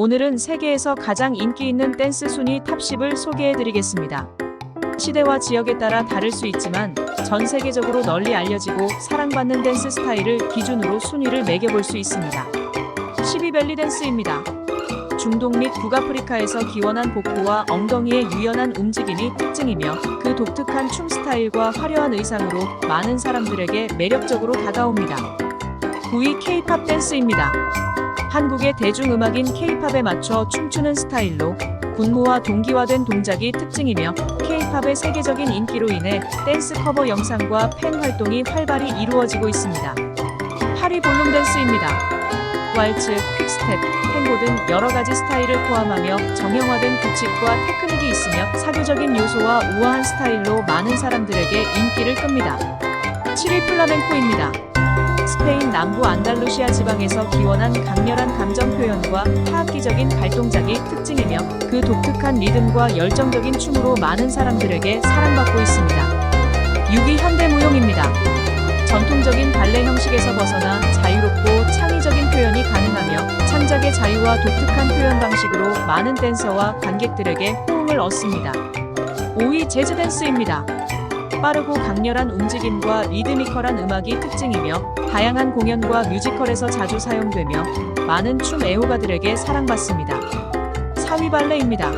오늘은 세계에서 가장 인기 있는 댄스 순위 탑10을 소개해 드리겠습니다. 시대와 지역에 따라 다를 수 있지만 전 세계적으로 널리 알려지고 사랑받는 댄스 스타일을 기준으로 순위를 매겨볼 수 있습니다. 10위 벨리 댄스입니다. 중동 및 북아프리카에서 기원한 복부와 엉덩이의 유연한 움직임이 특징이며 그 독특한 춤 스타일과 화려한 의상으로 많은 사람들에게 매력적으로 다가옵니다. 9위 K-팝 댄스입니다. 한국의 대중음악인 K-팝에 맞춰 춤추는 스타일로 군무와 동기화된 동작이 특징이며 K-팝의 세계적인 인기로 인해 댄스 커버 영상과 팬 활동이 활발히 이루어지고 있습니다. 8위 볼룸 댄스입니다. 왈츠, 퀵스텝, 탱고 등 여러 가지 스타일을 포함하며 정형화된 규칙과 테크닉이 있으며 사교적인 요소와 우아한 스타일로 많은 사람들에게 인기를 끕니다. 7위 플라멩코입니다. 스페인 남부 안달루시아 지방에서 기원한 강렬한 감정 표현과 파악기적인 발동작이 특징이며 그 독특한 리듬과 열정적인 춤으로 많은 사람들에게 사랑받고 있습니다. 6위 현대무용입니다. 전통적인 발레 형식에서 벗어나 자유롭고 창의적인 표현이 가능하며 창작의 자유와 독특한 표현 방식으로 많은 댄서와 관객들에게 호응을 얻습니다. 5위 재즈 댄스입니다. 빠르고 강렬한 움직임과 리드미컬한 음악이 특징이며 다양한 공연과 뮤지컬에서 자주 사용되며 많은 춤 애호가들에게 사랑받습니다. 4위 발레입니다.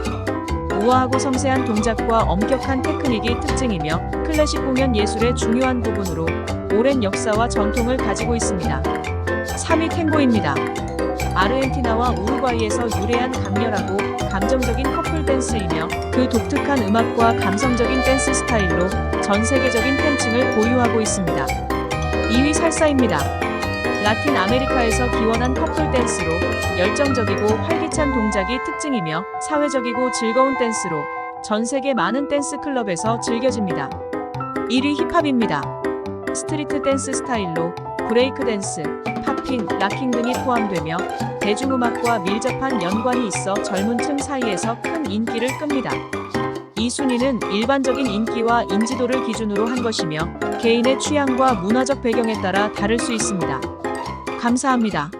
우아하고 섬세한 동작과 엄격한 테크닉이 특징이며 클래식 공연 예술의 중요한 부분으로 오랜 역사와 전통을 가지고 있습니다. 3위 탱고입니다. 아르헨티나와 우루과이에서 유래한 강렬하고 감정적인 커플 댄스이며 그 독특한 음악과 감성적인 댄스 스타일로 전 세계적인 팬층을 보유하고 있습니다. 2위 살사입니다. 라틴 아메리카에서 기원한 커플 댄스로 열정적이고 활기찬 동작이 특징이며 사회적이고 즐거운 댄스로 전 세계 많은 댄스 클럽에서 즐겨집니다. 1위 힙합입니다. 스트리트 댄스 스타일로 브레이크 댄스, 팝핑, 락킹 등이 포함되며 대중음악과 밀접한 연관이 있어 젊은 층 사이에서 큰 인기를 끕니다. 이 순위는 일반적인 인기와 인지도를 기준으로 한 것이며 개인의 취향과 문화적 배경에 따라 다를 수 있습니다. 감사합니다.